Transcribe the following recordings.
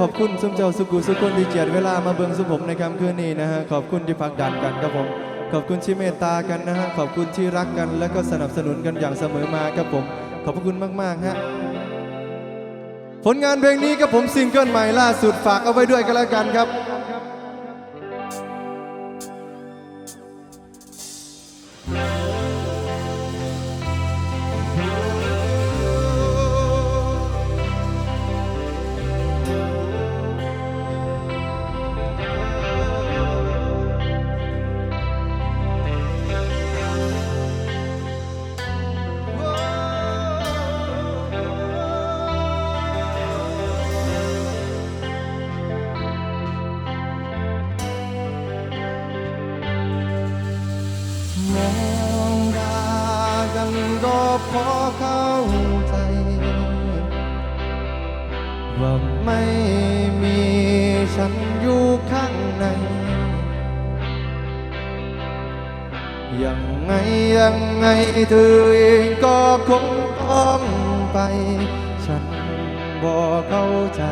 ขอบคุณซุมเจ้าสุกุสุคนที่เจียดเวลามาเบิ่งสุผมในค่ำคืนนี้นะฮะขอบคุณที่พักดันกันครับผมขอบคุณที่เมตตากันนะฮะขอบคุณที่รักกัน และก็สนับสนุนกันอย่างเสมอมาครับผม ขอบพระคุณมากๆฮะผลงานเพลงนี้ครับผมซิงเกิลใหม่ล่าสุดฝากเอาไว้ด้วยกันแล้วกันครับ ไงเธอเองก็คงต้องไป ฉันบอกเข้าใจ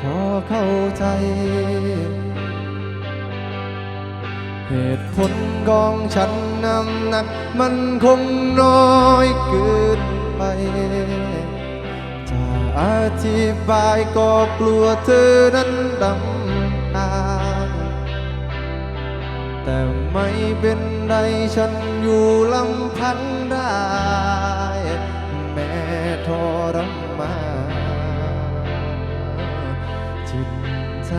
พอเข้าใจ เหตุผลของฉันน้ำหนัก มันคงน้อยเกินไปจะอธิบายก็กลัวเธอนั้นดำตาแต่ ไม่เป็นไรฉันอยู่ลำพังได้ แม้ทรมานจิตใจ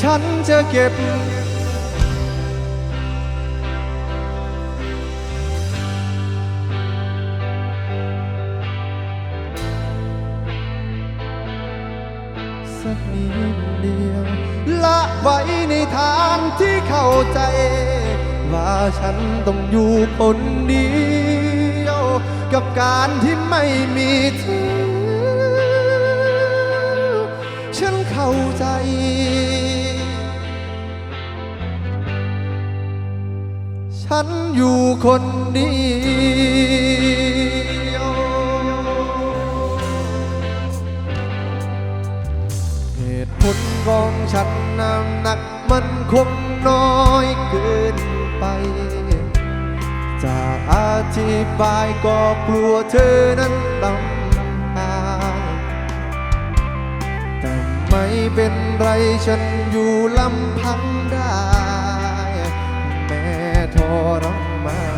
ฉันจะเก็บ ไว้ในทางที่เข้าใจ ว่าฉันต้องอยู่คนเดียว กับการที่ไม่มีเธอฉันเข้าใจ ฉันอยู่คนเดียว เหตุผลของฉันน้ำหนักมันคงน้อยเกินไป จะอธิบายก็กลัวเธอนั้นลำพางแต่ไม่เป็นไรฉันอยู่ลำพังได้ แม้ทรมาน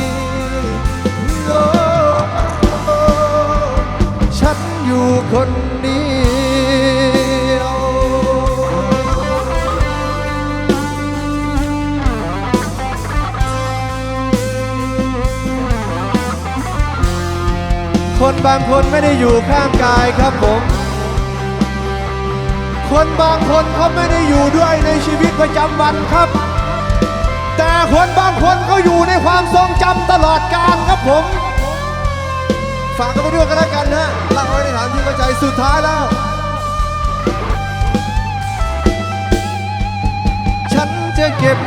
คนเดียว คนบางคนไม่ได้อยู่ข้างกายครับผม คนบางคนเขาไม่ได้อยู่ด้วยในชีวิตประจำวันครับ แต่คนบางคนก็อยู่ในความทรงจำตลอดกาลครับผม ฝากกันไปด้วยกันแล้วกันนะหล่าไว้ในฐานที่เข้าใจสุดท้ายแล้ว ฉันจะเก็บ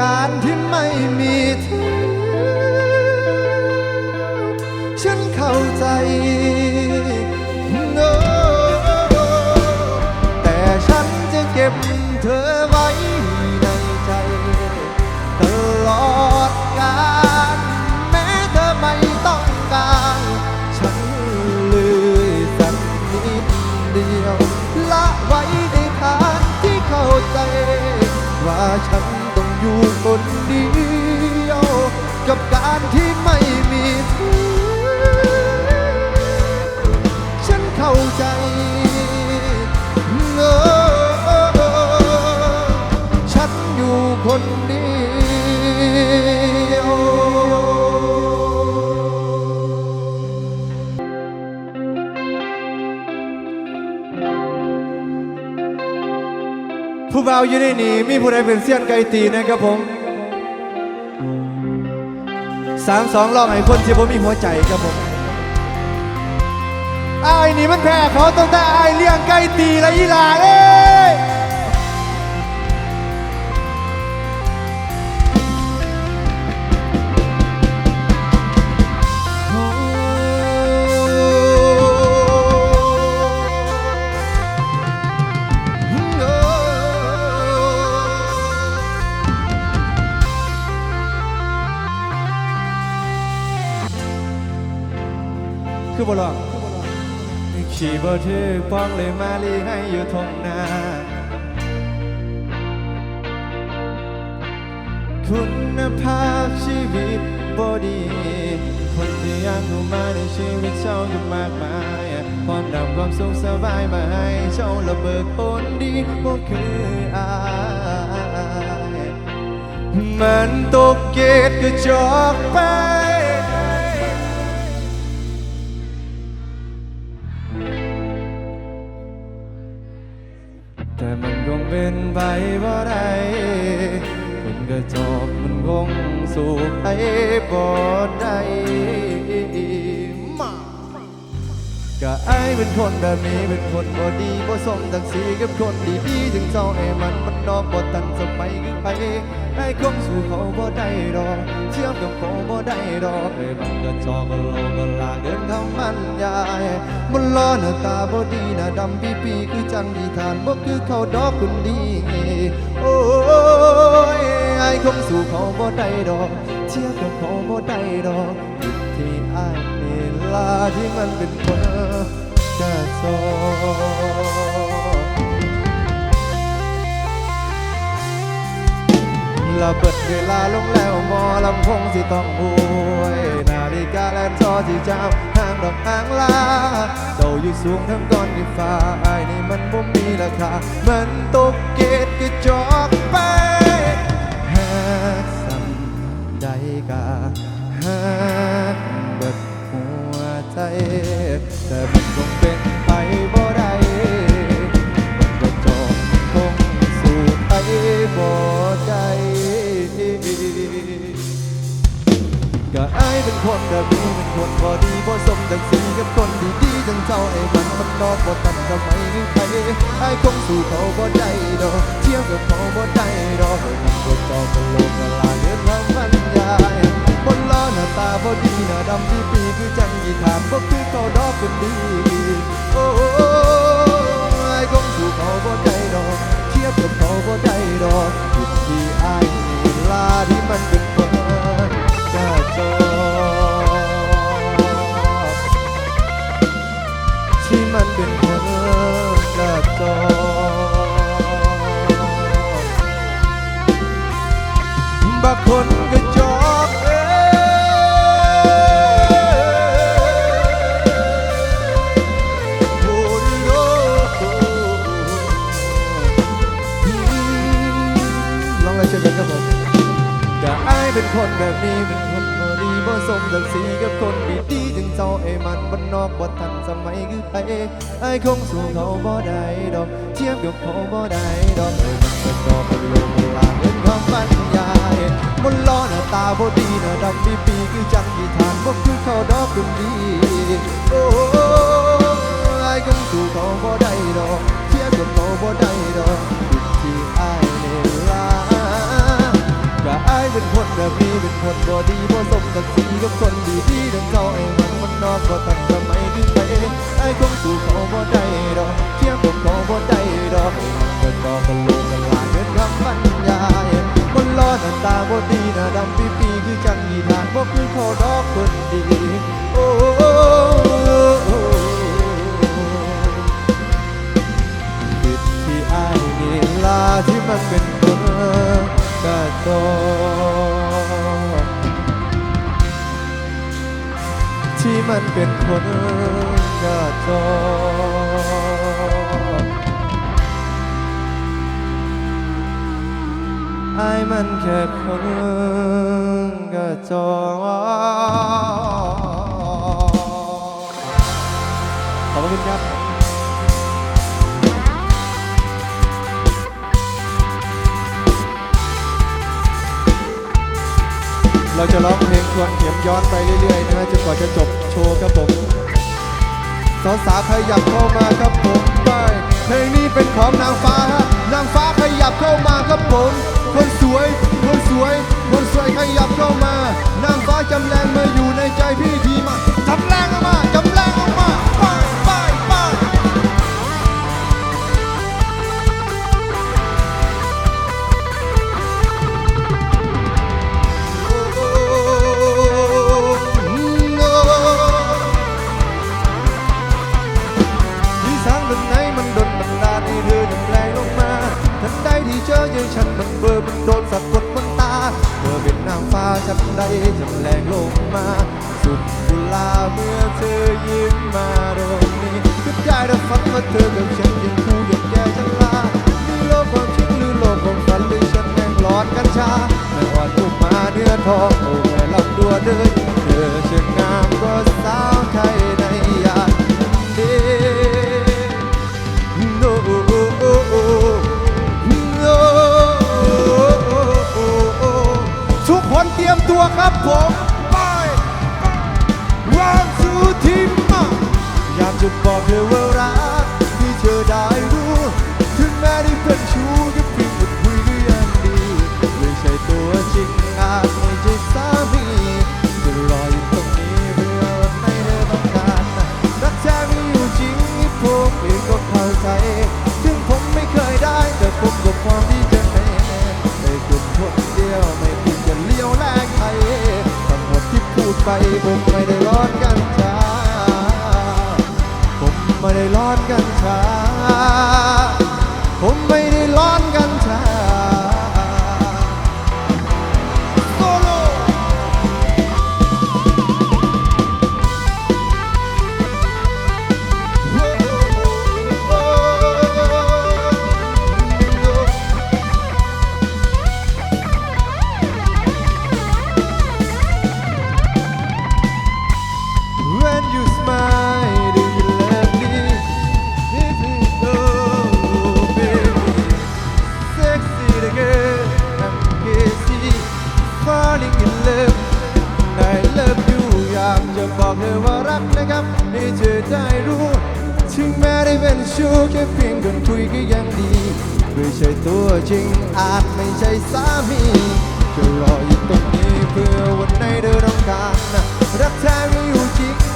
การที่ไม่มีเธอ ฉันเข้าใจ no แต่ฉันจะเก็บเธอไว้ในใจ ตลอดกาลแม้เธอไม่ต้องการ ฉันเลยสักนิดเดียว ละไว้ในทางที่เข้าใจ ว่าฉัน อยู่คนเดียว กับการที่ไม่มีเธอฉันเข้าใจาวอยู่ในนี่มีผู้ใดเป็นเซียนไก่ตีนะครับผมสามสองรอบให้คนที่ผมมีหัวใจครับผมไอ้ายนี่มันแพ้เขาตั้งแต่ไอ้ายเลี้ยงไก่ตีและยีหลาเอ้ บ่ลองขี่บ่ถือป้องเลยมาลีให้อยู่ทงนาคุณภาพชีวิตบ่ดี คนที่อยากเข้มาในชีวิตเจ้าอยู่มากมายความดำความสุขสบายมาให้เจ้าระเบิดคนดีบ่คืออายมันตกเกตกระจอกไป บ่ได้คนกระจอกมันคงสู่ไปบ่ได้ ก็ไอ้ายเป็นคนแบบนี้เป็นคนบ่ดีบ่สมดังสีกับคนดีๆถึงเจ้าไอ้มันมันนอกบ่ตันสมัยคือไปไอ้คงสู้เขาบ่ได้ดอกเทียบกับเขาบ่ได้ดอกไอ้มันก็จอกก็โลก็ลาเกินคำมันยายมันล้อหน้าตาบ่ดีหน้าดำปีปีคือจังดีทานบ่คือเขาดอกคนดีโอ้ยไอ้คงสู้เขาบ่ได้ดอกเทียบกับเขาบ่ได้ดอกที่ไอ้ ลาที่มันเป็นเบอร์กระจอกระเบิดเวลาลงแล้วมอลำคงสิต้องหวย นาฬิกาและจอที่เจ้าห่างดอกห่างลาเจ้าอยู่สูงทั้งก้อนที่ฟ้าไอ้นี่มันบ่มีราคา มันตกเกตกระจอกไปหากสัมใดกาหาก แต่มันคงเป็นไปบ่ได้มันก็จบคงสู่ไปบ่ได้ก็อายเป็นคนแบบนี้เป็นคนบ่ดีบ่สมดังสีกับคนดีๆจังเจ้าไอ้มันมันนอกบ่ตันทำไมนึกไปอายคงสู่เขาบ่ได้ดอกเที่ยบกับเขาบ่ได้ดอกมันก็จอบกันโลกละลายเดือนละมันยายบนล้อ หน้าตาบ่ดีหน้าดำปีปีคือจังยี่ถามบ่คือเขาดอกคนดีโอ้ไอ้คงสู่เขาบ่ได้ดอกเทียบกับเขาบ่ได้ดอกผิดที่ไอ้ คงสู้เขาบ่ได้ดอก เทียบกับเขาบ่ได้ดอกเลยมันเป็นดอกเป็นลมลางเป็นความฝันยายมนล้อหน้าตาบ่ดีหน้าดำปีปีคือจังที่ทานบ่คือเขาดอกคนดีโอ้ไอ้คงสู้เขาบ่ได้ดอก เทียบกับเขาบ่ได้ดอก เป็นคนแบบนี้เป็นคนบ่ดีบ่สมกับสีกับคนดีดีดังเจ้าไอ้มันมันนอกบ่ตันสมัยคือไปไอ้คงสู้เขาบ่ได้ดอกเทียบกับเขาบ่ได้ดอกไอ้มันก็จอกกันลงกันลายเงินคำบรรยายมันล้อหน้าตาบ่ดีหน้าดำปีปีคือจังยีทานบ่คือเขาดอกคนดีโอ้ผิดที่อายนี่ลาที่มันเป็น มันเป็นคนกระจอกอายมันแค่คนกระจอกขอบคุณครับเราจะร้องเพลงทวนเข็มย้อนไปเรื่อยๆนะฮะจนกว่าจะจบ ว์ครับผมสาวสาวขยับเข้ามาครับผมไปเพลงนี้เป็นของนางฟ้าฮะนางฟ้าขยับเข้ามาครับผมคนสวยคนสวยคนสวยขยับเข้ามานางฟ้าจำแรงมาอยู่ในใจพี่ทีมา โดนสะกดบนตาเธอเป็นนางฟ้าฉันใดจำแรงลงมา สุดกุลาเมื่อเธอยิ้มมาตรงนี้คิดได้แต่ฝันว่าเธอกับฉันยังคู่ยังแก่ฉันลานี่โลกความจริงหรือโลกของฝันหรือฉันแม่งหลอนกัญชาไม่อ่อนลูกมมาเนื้อทองโอ้แม่ลำตัวเดิน ครับผมไปวางสูทีมมาอยากจะบอกเธอว่ารักที่เธอได้รู้ ถึงแม้ได้เป็นชู้ก็เพียงแต่คุยก็ยังดีไม่ใช่ตัวจริงอาจไม่ใช่สามีจะรออยู่ตรงนี้เพื่อวันไหนเธอต้องการรักแท้มีอยู่จริงผมเองก็เข้าใจ อนกันชา ชู้แค่เพียงคนคุยก็ยังดี ไม่ใช่ตัวจริงอาจไม่ใช่สามีจะรออยู่ตรงนี้เพื่อวันไหนเธอต้องการนะรักแท้ไม่อยู่จริง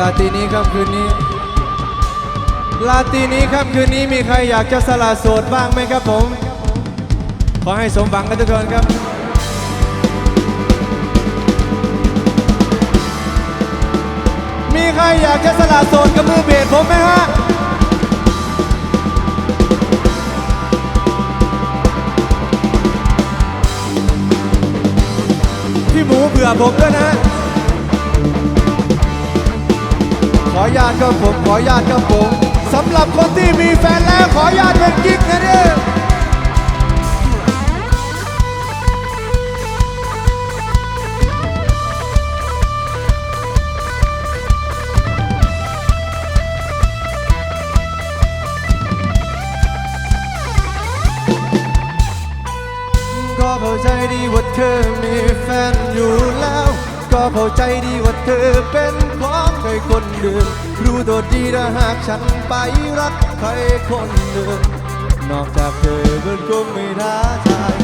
ลาตีนี้ค่ำคืนนี้ ลาตีนี้ค่ำคืนนี้มีใครอยากจะสละโสดบ้างไหมครับผม ขอให้สมหวังกันทุกคนครับมีใครอยากจะสละโสดกับมือเบสผมไหมฮะพี่หมูเบื่อผมด้วยนะ ขอญาตครับผมขอญาตครับผมสำหรับคนที่มีแฟนแล้วขอญาตเป็นกิ๊กนะเนี่ยก็เข้าใจดีว่าเธอมีแฟนอยู่แล้ว ก็เข้าใจดีว่าเธอเป็น ใครคนหนึ่งรู้ตัวดีถ้าหากฉันไปรักใครคนหนึ่งนอกจากเธอเพื่อนคงไม่ท้าทาย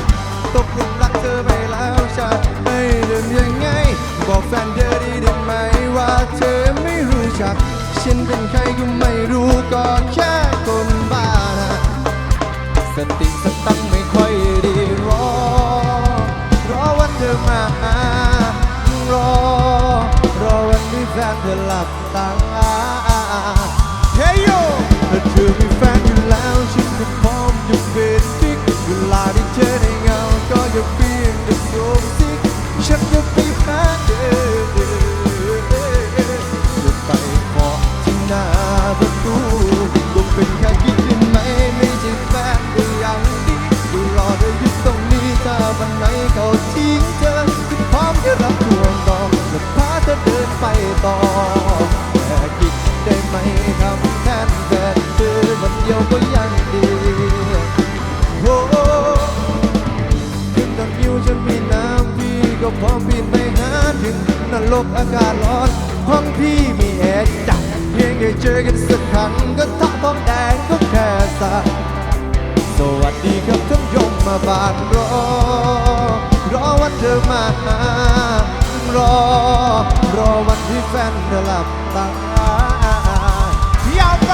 ตกหลุมรักเธอไปแล้วฉันไม่เดินยังไง บอกแฟนเธอดีได้ไหมว่าเธอไม่รู้จัก ฉันเป็นใครก็ไม่รู้ก็แค่คนบ้านะสติสตังไม่ค่อยดี ฟนเธอหลับตาเฮ้ยโยถ้าเธอมีแฟนอยู่แล้วฉันก็พร้อมจะเป็นกิ๊กเวลาที่เธอได้เงาก็อย่าเปลี่ยนจะโยมซิกฉันจะไปหาเธอ ยวก็ยังดีโอ้ถึงดังยิวจะมีน้ำพี่ก็พร้อมบินไปหาถึงนรกอากาศร้อนห้องพี่มีแอร์จัดเพียงแค่เจอกันสักครั้งก็ทักท้องแดงก็แค่สักสวัสดีครับท่านยมมาบานรอ รอวันเธอมารอ รอวันที่แฟนเธอหลับตายาวไป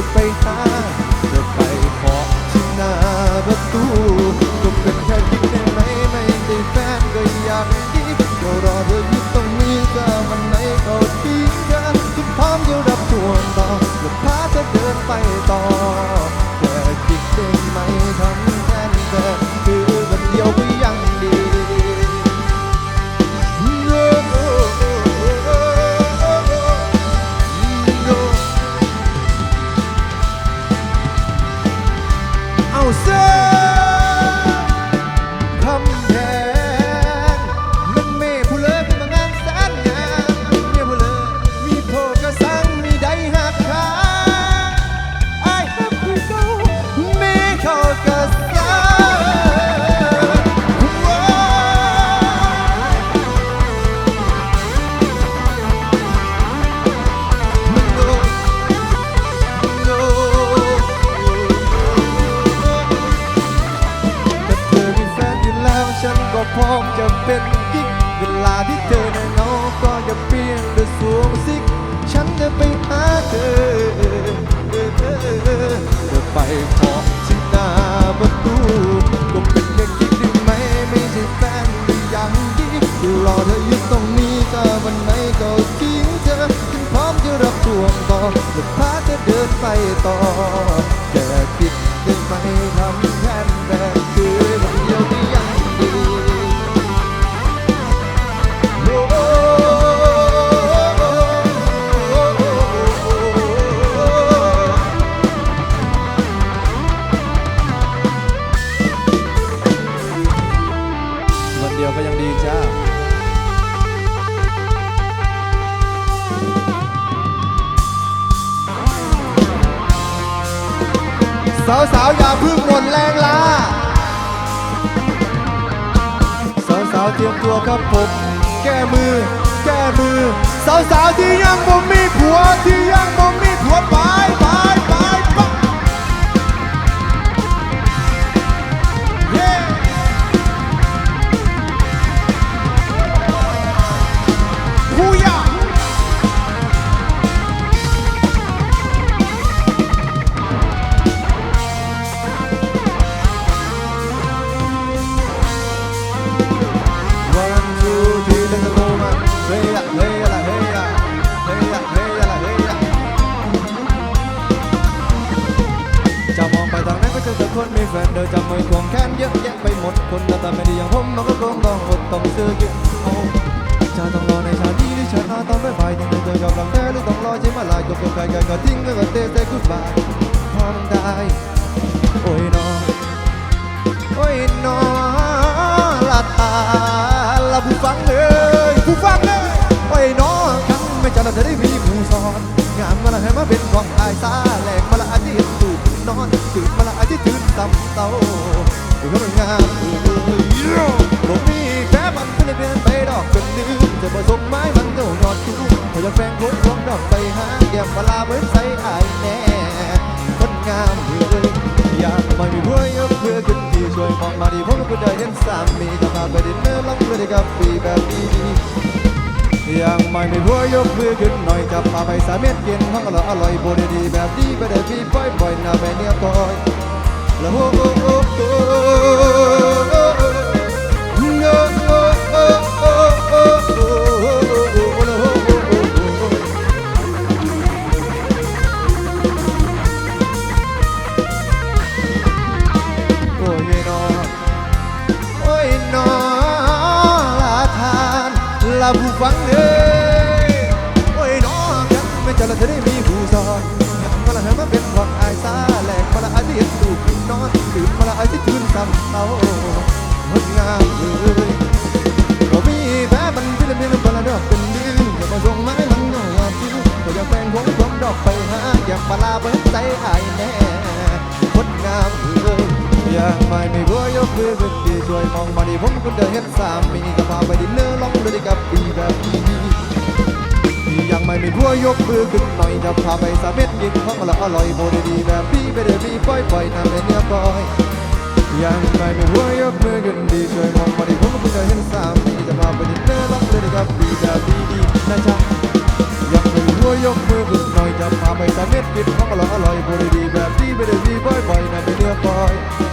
จะไปหาจะไปขอที่หน้าประตูก็เป็นแค่กิ๊กได้ไหมไม่ได้แฟนก็ยังดีก็รอเธออยู่ตรงนี้ถ้าวันไหนเขาทิ้งเธอก็พร้อมจะรับทวงต่อจะพาเธอเดินไปต่อ วงต่อจะพาเธอเดินไปต่อแค่คิดได้ไหมทำ สาวๆอย่าพึ่งหมดแรงล้าสาวๆเตรียมตัวครับผม แก้มือ แก้มือ สาวๆที่ยังบ่มีผัวที่ยังบ่มีผัวไป ต้องเจอกับแท้หรือต้องรอใช้มาลายจบจบไกลๆก็ทิ้งก็เตะเตะกูบายพอมได้โอ้ยน้องโอ้ยน้องละตาละผู้ฟังเลยผู้ฟังเลยโอ้ยน้องคไม่จำเราจะได้มีผู้สอนงานมาละให้มาเป็นของอายสาแหลกมาละอาทิตย์ตื่นนอนตื่นมาละอาทิตย์ตื่นตำเต้าดูเขาเป็นงามผมมี แค่มันก็เลยนไปดอกจนลืมจะผสมไม้มันเจ้ายอดชูเขาจะแฟงพวงพวงดอกไปหาแก้มปลาเหมือนใส่อายแน่คนงามเลยอยากไม่มีผัวยกเพื่อขึ้นที่ช่วยมองมาดีผมก็ได้เห็นสามีจะพาไปดินเนอร์ลองเลยกับปีแบบนี้ยังไม่มีผัวยกมือขึ้นหน่อยจะพาไปสามเม็ดกินห้องอร่อร่อยโบดีดีแบบนี้ไปได้พี่บ่อยบ่อยๆนะแม่เนี่ยคอยแล้วโอ้โอ้โอ้ งดงามเลยก็มีแพ้มันที่ละเมียนคนละดอกเป็นดื้ออย่ามาส่งไม้มันหน่อยจิ้วก็อยากแปลงผมผมดอกไปหาอยากปลาเบิ้ใจอายแน่คนงามเลยอยังไม่ไมีผัวยกมือขึ้นดีช่วยมองมาดิผมก็เดินเห็นสามมีจะพาไปดินเนอร์ลองเลยกับปีแบบนี้ยังไม่มีผัวยกมือขึ้นหน่อยจะพาไปสาเม็ดกินของละอร่อยโบดีดีแบบพี่ไปเดี๋ยวพี่ปล่อยปล่อยน้ำเป็นเนื้อปล่อย ยังไม่มีผัวยกมือกันดีช่วยมองมาดีผมก็เดินเห็นสามีจะมาเปดินเนอรักเลยกับดีดาดีดีนะจ๊ะยังไม่หัวยกมือกันหน่อยจะพาไปสามเม็ดกินของอร่อยอร่อยบริดีแบบดีไม่ได้มีบ่อยๆนะไม่เนื้อปล่อย